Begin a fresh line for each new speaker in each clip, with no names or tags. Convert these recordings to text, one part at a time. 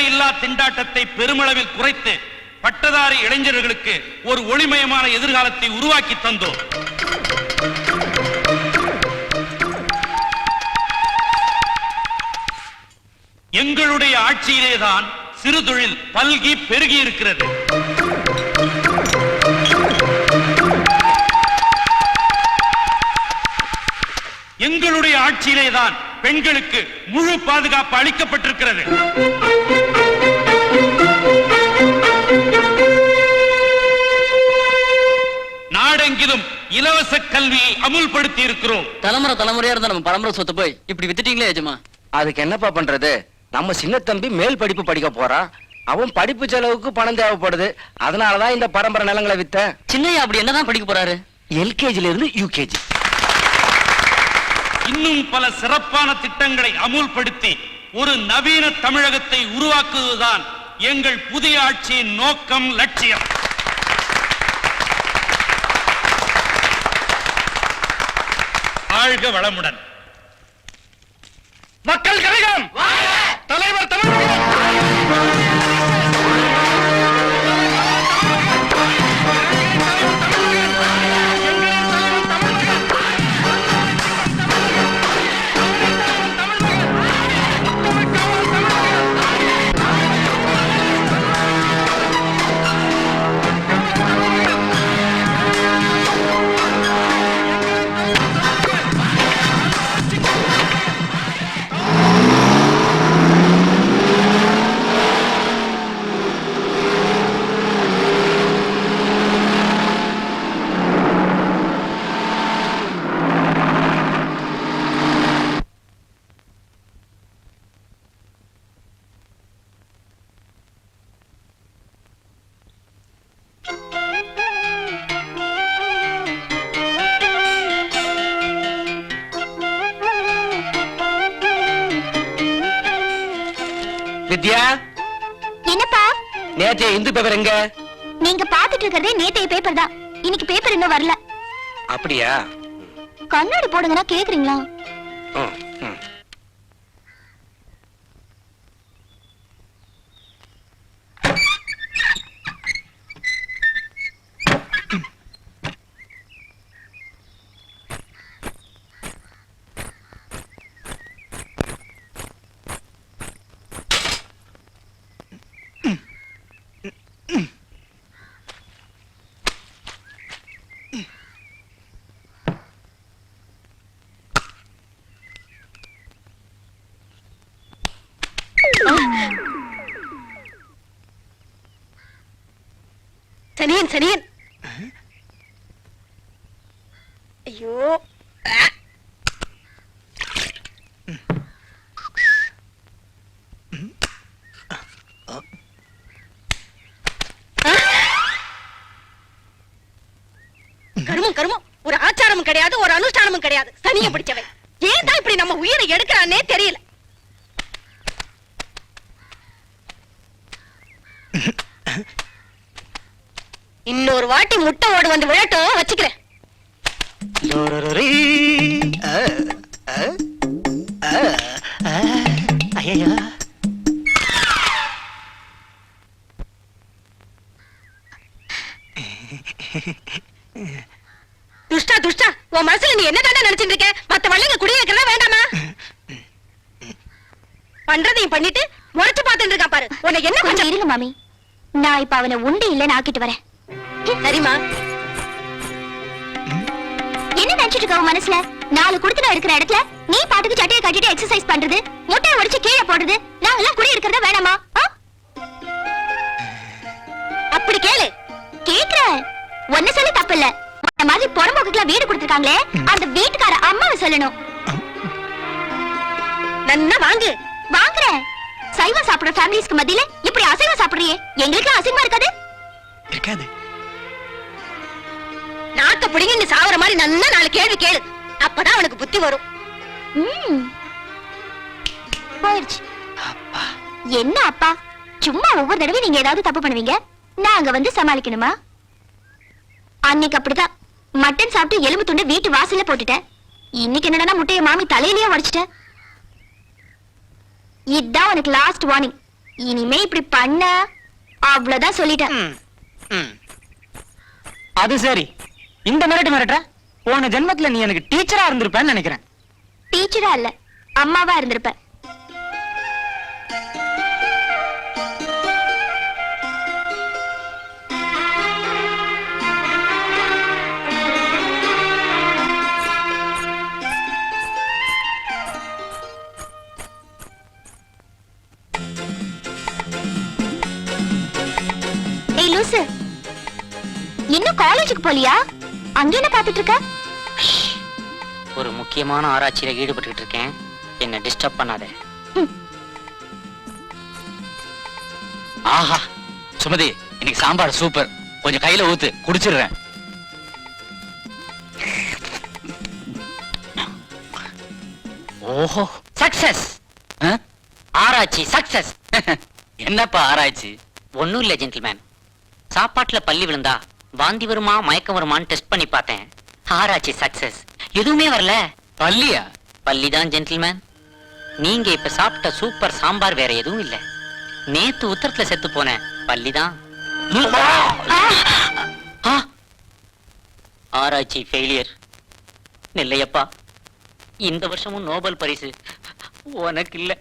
தேவையில்லா திண்டாட்டத்தை பெருமளவில் குறைத்து பட்டதாரி இளைஞர்களுக்கு ஒரு ஒளிமயமான எதிர்காலத்தை உருவாக்கி தந்தோம். எங்களுடைய ஆட்சியிலேதான் சிறு தொழில் பல்கி பெருகி இருக்கிறது எங்களுடைய ஆட்சியிலேதான் பெண்களுக்கு முழு பாதுகாப்பு அளிக்கப்பட்டிருக்கிறது. நாடெங்கிலும் இலவச கல்வியை அமுல்படுத்தி இருக்கிறோம்
தலைமுறை தலைமுறையா இருந்த நம்ம பரம்பரை சொத்து போய் இப்படி வித்துட்டீங்களே எஜமா?
அதுக்கு என்னப்பா பண்றது? நம்ம சின்ன தம்பி மேல் படிப்பு படிக்க போறான் அவன் படிப்பு செலவுக்கு பணம் தேவைப்படுது. அதனாலதான் இந்த பரம்பரை நிலங்களை வித்த
சின்னையா அப்படி என்னதான் படிக்க போறாரு?
எல்கேஜில இருந்து யூகேஜி.
இன்னும் பல சிறப்பான திட்டங்களை அமுல்படுத்தி ஒரு நவீன தமிழகத்தை உருவாக்குவதுதான் எங்கள் புதிய ஆட்சியின் நோக்கம் லட்சியம். வாழ்க வளமுடன்.
மக்கள் கழகம்! வித்யா?
என்னப்பா?
நேற்றைய இந்து பேப்பர் எங்க?
நீங்க பாத்துட்டு இருக்கிறதே நேத்தைய பேப்பர் தான். இன்னைக்கு பேப்பர் இன்னும் வரல.
அப்படியா?
கண்ணாடி போடுங்கன்னா கேக்குறீங்களா? சனியன் சனியன். ஐயோ.
கருமம் கருமம். ஒரு ஆச்சாரமும் கிடையாது ஒரு அனுஷ்டானமும் கிடையாது. சனிய பிடிச்சவன். ஏன் தான் இப்படி நம்ம உயிரை எடுக்கிறானே தெரியல இன்னொரு ஓடு வந்து விழட்டும் வச்சுக்கிறேன். துஷ்டா துஷ்டா உன் மனசுல நீ என்ன தானே நினைச்சிட்டு இருக்க? மத்த வள்ளிங்க குடியிருக்கிறதா வேண்டாமா? பண்றதையும் பண்ணிட்டு முறைச்சு பார்த்துட்டு இருக்கா பாரு. உன்னை என்ன
கொஞ்சம் இருங்க மாமி. நான் இப்ப அவனை உண்டு இல்லைன்னு ஆக்கிட்டு வரேன்.
சரிம்மா.
நினைச்சிட்டு இருக்க மனசுல. நாலு குடுத்து இருக்கிற இடத்துல நீ பாட்டுக்கு சட்டையை கட்டிட்டு எக்ஸசைஸ் பண்றது முட்டையை உடைச்சு கீழே போடுறது நாங்கெல்லாம் குடி இருக்கிறதா வேணாமா?
அப்படி கேளு.
கேக்குறேன் ஒன்ன சொல்லி தப்பு இல்ல உன்ன மாதிரி புறம்போக்குக்குலாம் வீடு கொடுத்திருக்காங்களே அந்த வீட்டுக்கார அம்மாவை சொல்லணும்.
நன்னா வாங்கு.
வாங்குறேன் சைவம் சாப்பிடுற ஃபேமிலிஸ்க்கு மத்தியில இப்படி அசைவம் சாப்பிடுறியே? எங்களுக்கு அசிங்கமா இருக்காது?
இருக்காது.
நாக்க பிடிங்க நீ சாவற மாதிரி நன்னா நாலு கேள்வி கேளு. அப்பதான் அவனுக்கு புத்தி வரும்.
ம். போயிருச்சு. என்ன அப்பா? சும்மா ஒவ்வொரு தடவை நீங்க ஏதாவது தப்பு பண்ணுவீங்க? நாங்க வந்து சமாளிக்கணுமா? அன்னைக்கு அப்படிதான். மட்டன் சாப்பிட்டு எலும்பு துண்டு வீட்டு வாசல்ல போட்டுட்டேன். இன்னைக்கு என்னடா முட்டைய மாமி தலையிலேயே உடைச்சிட்டேன் இதான் உனக்கு லாஸ்ட் வார்னிங் இனிமே இப்படி பண்ண அவ்வளவுதான் சொல்லிட்டேன்.
அது சரி. இந்த மிரட்டு மிரட்டுற? போன ஜென்மத்துல நீ எனக்கு டீச்சரா இருந்திருப்பேன்னு நினைக்கிறேன்.
டீச்சரா இல்ல அம்மாவா இருந்திருப்ப இன்னும் காலேஜுக்கு போலியா? அங்க என்ன பாத்துட்டு இருக்க
ஒரு முக்கியமான ஆராய்ச்சியில ஈடுபட்டுட்டு இருக்கேன் என்ன டிஸ்டர்ப் பண்ணாத.
ஆஹா. சுமதி இன்னைக்கு சாம்பார் சூப்பர் கொஞ்சம் கையில ஊத்து குடிச்சிடுறேன். ஓஹோ.
சக்சஸ்? ஆராய்ச்சி சக்சஸ்
என்னப்பா ஆராய்ச்சி?
ஒண்ணும் இல்ல ஜென்டில்மேன் சாப்பாட்டுல பள்ளி விழுந்தா வாந்தி வருமா மயக்கம் வருமான்னு டெஸ்ட் பண்ணி பார்த்தேன். ஆராய்ச்சி சக்சஸ் எதுவுமே வரல.
பள்ளியா
பள்ளிதான் ஜென்டில்மேன் நீங்க இப்ப சாப்பிட்ட சூப்பர் சாம்பார் வேற எதுவும் இல்ல. நேத்து உத்தரத்துல செத்து போன பள்ளிதான்! ஆராய்ச்சி ஃபெயிலியர் நெல்லையப்பா. இந்த வருஷமும் நோபல் பரிசு. உனக்கு இல்ல.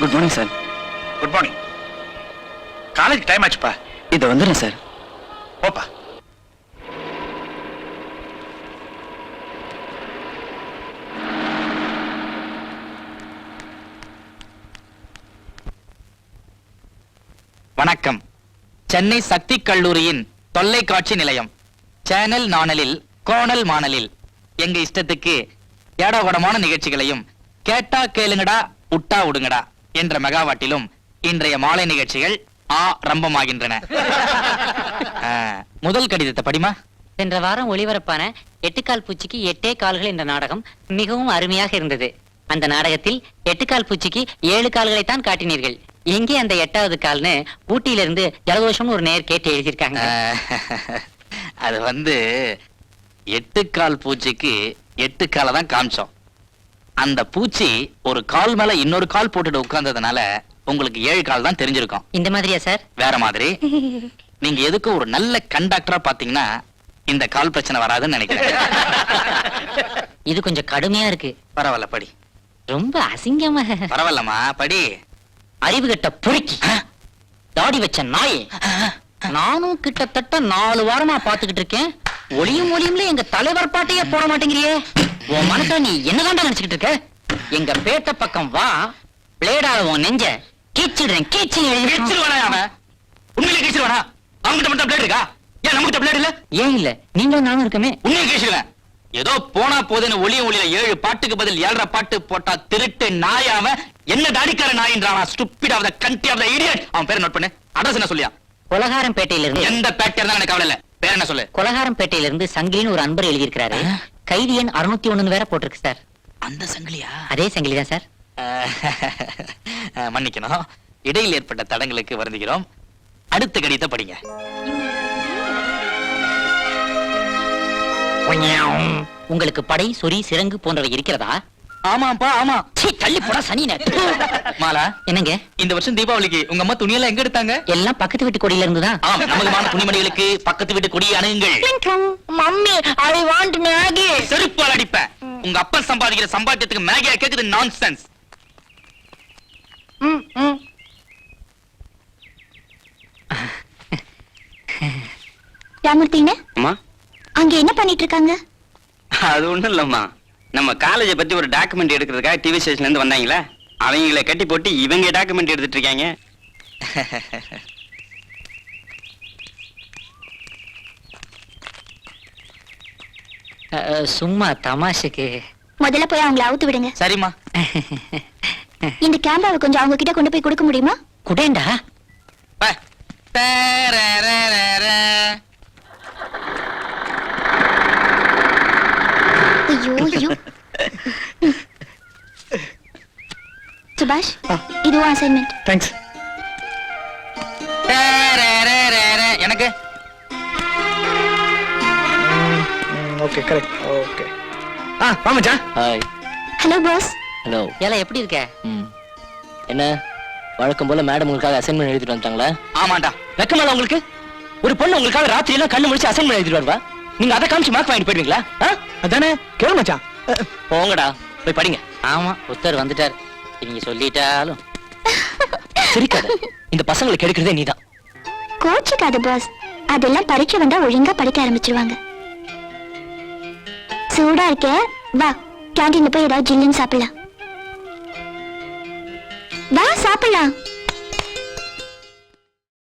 Good morning sir
good morning college time ஆச்சுப்பா.
இது வந்துடுறேன் சார்
போப்பா.
வணக்கம். சென்னை சக்தி கல்லூரியின் தொல்லைக்காட்சி நிலையம். சேனல் நாணலில் கோணல் மாணலில். எங்க இஷ்டத்துக்கு ஏடாகூடமான நிகழ்ச்சிகளையும் கேட்டா கேளுங்கடா உட்டா விடுங்கடா என்ற மெகாவாட்டிலும் இன்றைய மாலை நிகழ்ச்சிகள் ஆ, முதல் கடிதத்தை படிமா?
சென்ற வாரம் ஒளிபரப்பான எட்டுக்கால் பூச்சிக்கு எட்டே கால்கள் என்ற நாடகம் மிகவும் அருமையாக இருந்தது. அந்த நாடகத்தில் எட்டுக்கால் பூச்சிக்கு ஏழு கால்களை தான் காட்டினீர்கள். எங்கே அந்த எட்டாவது கால்னு ஊட்டியிலிருந்து ஜலதோஷம்னு ஒரு நேர் கேட்டு எழுதியிருக்காங்க.
அது வந்து எட்டு கால் பூச்சிக்கு எட்டு காலை தான் காமிச்சோம். அந்த பூச்சி ஒரு கால் மேல இன்னொரு கால் போட்டுட்டு உட்கார்ந்ததுனால உங்களுக்கு ஏழு கால் தான் தெரிஞ்சிருக்கும்.
இந்த மாதிரியா சார்?
வேற மாதிரி. நீங்க எதுக்கும் ஒரு நல்ல கண்டக்டரா பாத்தீங்கன்னா இந்த கால் பிரச்சனை வராதுன்னு நினைக்கிறேன்.
இது கொஞ்சம் கடுமையா இருக்கு.
பரவாயில்ல படி.
ரொம்ப அசிங்கமா.
பரவாயில்லம்மா படி.
அறிவு கட்ட பொறுக்கி தாடி வச்ச நாயே. நானும் கிட்டத்தட்ட நாலு வாரமா பாத்துக்கிட்டு இருக்கேன். ஒளியும் ஒளியும்ல எங்க தலைவர் பாட்டையே போட மாட்டேங்கிறியே. உன் மனசுல நீ என்னதான்டா நினைச்சுக்கிட்டு இருக்க? எங்க பேட்ட பக்கம் வா. பிளேடால உன் நெஞ்ச கீச்சிடுறேன் கீச்சி
கிழிச்சிருவானா அவன்? உண்மையிலே கிழிச்சிருவானா அவங்ககிட்ட மட்டும் பிளேட் இருக்கா? ஏன் நம்மகிட்ட பிளேட் இல்ல?
ஏன் இல்ல? நீங்களும் நானும் இருக்கமே.
உண்மையை கிழிச்சிருவேன் ஏதோ போனா போதுன்னு ஒளியும் ஒளியில ஏழு பாட்டுக்கு பதில் ஏழரை பாட்டு போட்டா திருட்டு நாயாம என்ன தாடிக்கார நாயின்றானா stupid of the country of the idiot அவன் பேரை நோட் பண்ணு. அட்ரஸ் என்ன சொல்லியா?
கொலகாரம் பேட்டையில இருந்து
எந்த பேட்டர் இருந்தாலும் எனக்கு கவலை இல்ல. பேர் என்ன சொல்லு?
கொலகாரம் பேட்டையில இருந்து சங்கிலின்னு ஒரு அன்பர் எழுதியிருக்கிறாரு. கைதி எண் அறுநூத்தி ஒண்ணுன்னு வேற போட்டிருக்கு சார்.
அந்த சங்கிலியா?
அதே சங்கிலி தான் சார்.
மன்னிக்கணும். இடையில் ஏற்பட்ட தடங்களுக்கு வருந்துகிறோம். அடுத்த கடிதத்தை படிங்க.
உங்களுக்கு படை சொறி சிறங்கு போன்றவை இருக்கிறதா?
ஆமாப்பா ஆமா.
தள்ளி போடா சனி
மாலா
என்னங்க?
இந்த வருஷம் தீபாவளிக்கு உங்க அம்மா துணியெல்லாம் எங்க எடுத்தாங்க?
எல்லாம் பக்கத்து வீட்டு கொடியில இருந்துதான்.
ஆம் நமக்குமான துணிமணிகளுக்கு பக்கத்து வீட்டு கொடி அணுகுங்கள்.
Mummy I want Maggi.
செருப்பால் அடிப்பேன் உங்க அப்பா சம்பாதிக்கிற சம்பாத்தியத்துக்கு மேகியா கேக்குது நான்சென்ஸ்
ராமூர்த்திங்க
அம்மா.
அங்க என்ன பண்ணிட்டு இருக்காங்க?
அது ஒண்ணும் இல்லம்மா. நம்ம காலேஜை பத்தி ஒரு டாக்குமெண்ட் எடுக்கிறதுக்காக டிவி ஸ்டேஷன்ல இருந்து வந்தாங்களே? அவங்கள கட்டி போட்டு இவங்க டாக்குமெண்ட் எடுத்துட்டு இருக்காங்க.
சும்மா தமாஷுக்கு.
முதல்ல போய் அவங்கள அவுத்து விடுங்க.
சரிம்மா.
இந்த கேமராவை கொஞ்சம் அவங்க கிட்ட கொண்டு போய் கொடுக்க முடியுமா?
குடேண்டா.
ஐயோ சுபாஷ் இதுவும் அசைன்மெண்ட்
தேங்க்ஸ் எனக்கு
ஓகே கரெக்ட் ஓகே ஆ வாமச்சா
ஹாய்
ஹலோ பாஸ்
ஹலோ
ஏல எப்படி இருக்க
என்ன வழக்கம் போல மேடம் உங்களுக்காக அசைன்மெண்ட் எழுதிட்டு வந்துட்டாங்களா
ஆமாண்டா
வெக்கமால உங்களுக்கு ஒரு பொண்ணு உங்களுக்காக ராத்திரியெல்லாம் கண்ணு முடிச்சு அசைன்மெண்ட் எழுதிட்டு வருவா நீங்க அதை காமிச்சு மார்க் வாங்கிட்டு போயிடுவீங்களா
அதானே? கேளு மச்சான்.
போங்கடா. போய் படிங்க.
ஆமா புத்தர் வந்துட்டார். நீங்க சொல்லிட்டாலும்.
சிரிக்காத. இந்த பசங்களை கெடுக்கிறதே நீதான்.
கோச்சுக்காத பாஸ் அதெல்லாம் பரீட்சை வந்தா ஒழுங்கா படிக்க ஆரம்பிச்சிருவாங்க. சூடா இருக்க? வா கேண்டீன்ல போய் ஏதாவது ஜில்லுன்னு சாப்பிடலாம். வா சாப்பிடலாம்.